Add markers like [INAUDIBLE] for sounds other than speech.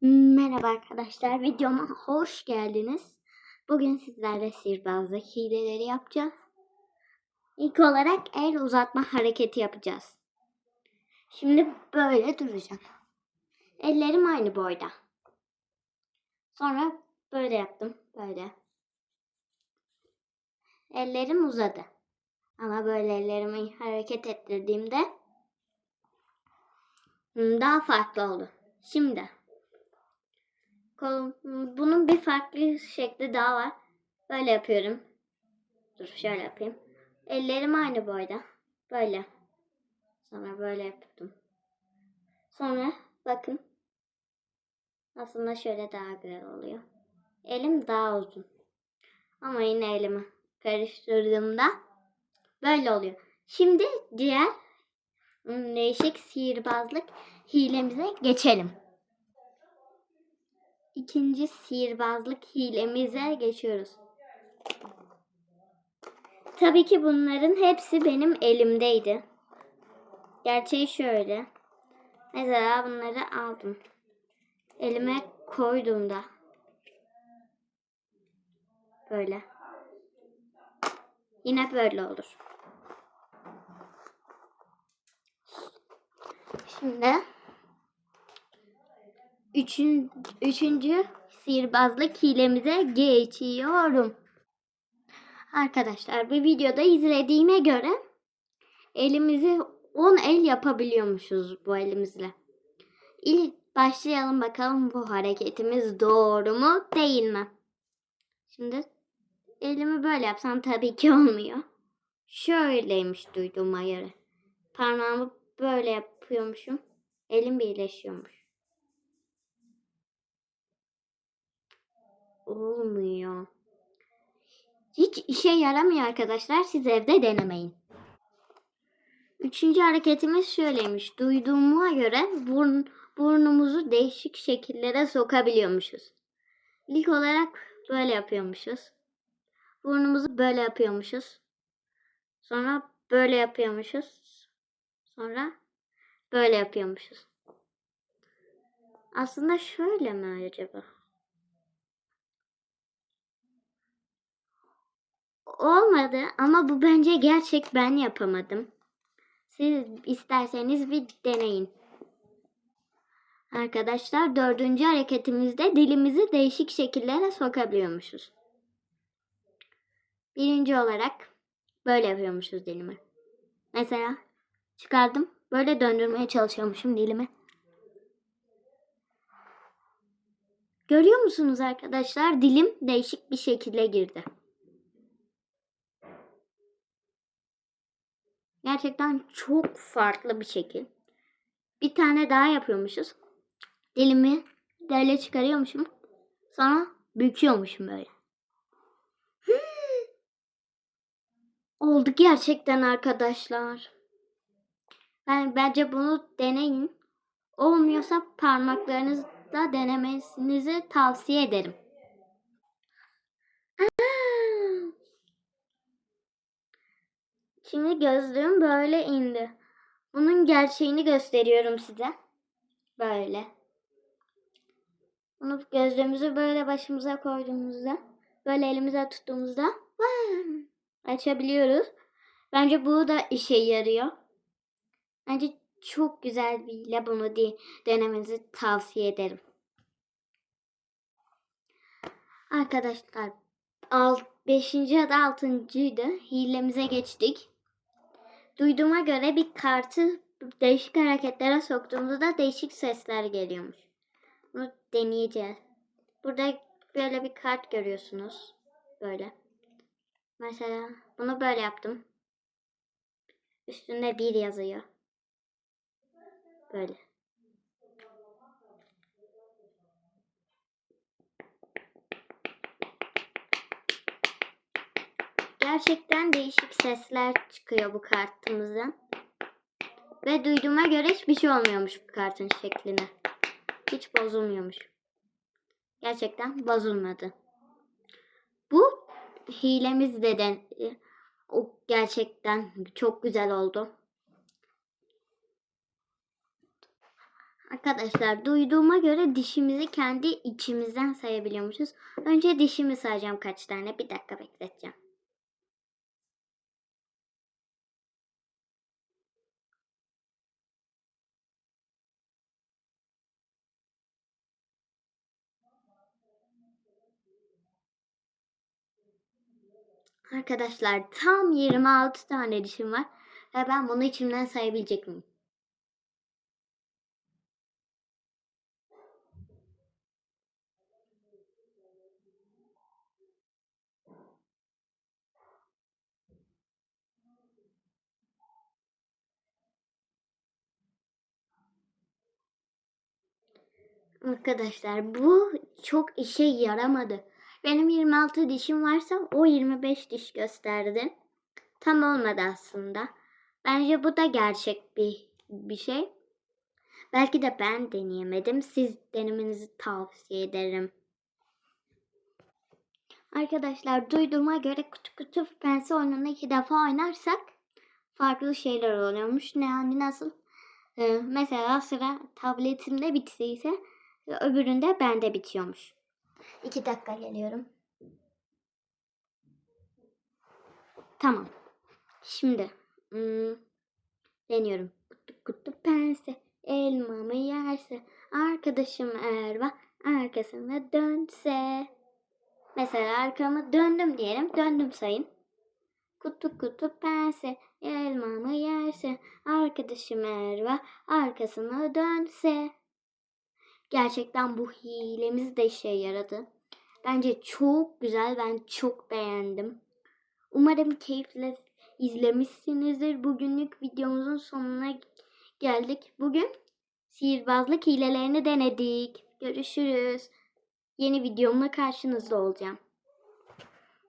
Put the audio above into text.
Merhaba arkadaşlar, videoma hoş geldiniz. Bugün sizlerle sihirbazlık hileleri yapacağız. İlk olarak el uzatma hareketi yapacağız. Şimdi böyle duracağım. Ellerim aynı boyda. Sonra böyle yaptım, böyle. Ellerim uzadı. Ama böyle ellerimi hareket ettirdiğimde hmm, daha farklı oldu. Şimdi Bunun bir farklı şekli daha var. Böyle yapıyorum. Dur şöyle yapayım. Ellerim aynı boyda. Böyle. Sonra böyle yaptım. Sonra bakın. Aslında şöyle daha güzel oluyor. Elim daha uzun. Ama yine elimi karıştırdığımda böyle oluyor. Şimdi diğer ım, değişik sihirbazlık hilemize geçelim ikinci sihirbazlık hilemize geçiyoruz. Tabii ki bunların hepsi benim elimdeydi. Gerçeği şöyle. Mesela bunları aldım. Elime koyduğumda böyle. Yine böyle olur. Şimdi üçün, üçüncü sihirbazlık hilemize geçiyorum. Arkadaşlar bir videoda izlediğime göre elimizi 10 el yapabiliyormuşuz bu elimizle. İlk başlayalım bakalım bu hareketimiz doğru mu değil mi? Şimdi elimi böyle yapsam tabii ki olmuyor. Şöyleymiş duyduğuma göre. Parmağımı böyle yapıyormuşum. Elim birleşiyormuş. Olmuyor. Hiç işe yaramıyor arkadaşlar. Siz evde denemeyin. Üçüncü hareketimiz şöyleymiş. Duyduğuma göre burn, burnumuzu değişik şekillere sokabiliyormuşuz. İlk olarak böyle yapıyormuşuz. Burnumuzu böyle yapıyormuşuz. Sonra böyle yapıyormuşuz. Sonra böyle yapıyormuşuz. Aslında şöyle mi acaba? Olmadı ama bu bence gerçek ben yapamadım. Siz isterseniz bir deneyin. Arkadaşlar dördüncü hareketimizde dilimizi değişik şekillere sokabiliyormuşuz. Birinci olarak böyle yapıyormuşuz dilimi. Mesela çıkardım böyle döndürmeye çalışıyormuşum dilimi. Görüyor musunuz arkadaşlar? Dilim değişik bir şekilde girdi. Gerçekten çok farklı bir şekil. Bir tane daha yapıyormuşuz. Dilimi böyle çıkarıyormuşum. Sonra büküyormuşum böyle. [GASPS] Oldu gerçekten arkadaşlar. Ben bence bunu deneyin. Olmuyorsa parmaklarınızda denemenizi tavsiye ederim. Şimdi gözlüğüm böyle indi. Bunun gerçeğini gösteriyorum size. Böyle. Bunu gözlüğümüzü böyle başımıza koyduğumuzda, böyle elimize tuttuğumuzda açabiliyoruz. Bence bu da işe yarıyor. Bence çok güzel bir hile bunu denemenizi tavsiye ederim. Arkadaşlar 5. ya da 6.'ydı. Hilemize geçtik. Duyduğuma göre bir kartı değişik hareketlere soktuğumuzda da değişik sesler geliyormuş. Bunu deneyeceğiz. Burada böyle bir kart görüyorsunuz. Böyle. Mesela bunu böyle yaptım. Üstünde bir yazıyor. Böyle. Gerçekten değişik sesler çıkıyor bu kartımızdan. Ve duyduğuma göre hiçbir şey olmuyormuş bu kartın şekline. Hiç bozulmuyormuş. Gerçekten bozulmadı. Bu hilemiz de den o gerçekten çok güzel oldu. Arkadaşlar duyduğuma göre dişimizi kendi içimizden sayabiliyormuşuz. Önce dişimi sayacağım kaç tane. Bir dakika bekleteceğim. Arkadaşlar tam 26 tane dişim var. Ve ben bunu içimden sayabilecek miyim? Arkadaşlar bu çok işe yaramadı. Benim 26 dişim varsa o 25 diş gösterdi. Tam olmadı aslında. Bence bu da gerçek bir bir şey. Belki de ben deneyemedim. Siz denemenizi tavsiye ederim. Arkadaşlar duyduğuma göre kutu kutu pense oyununu iki defa oynarsak farklı şeyler oluyormuş. Ne yani nasıl? Ee, mesela sıra tabletimde bittiyse öbüründe bende bitiyormuş. İki dakika geliyorum. Tamam. Şimdi hmm, deniyorum. Kutu kutu pense elmamı yerse arkadaşım Erva arkasına dönse. Mesela arkamı döndüm diyelim. Döndüm sayın. Kutu kutu pense elmamı yerse arkadaşım Erva arkasına dönse. Gerçekten bu hilemiz de işe yaradı. Bence çok güzel. Ben çok beğendim. Umarım keyifle izlemişsinizdir. Bugünlük videomuzun sonuna geldik. Bugün sihirbazlık hilelerini denedik. Görüşürüz. Yeni videomla karşınızda olacağım.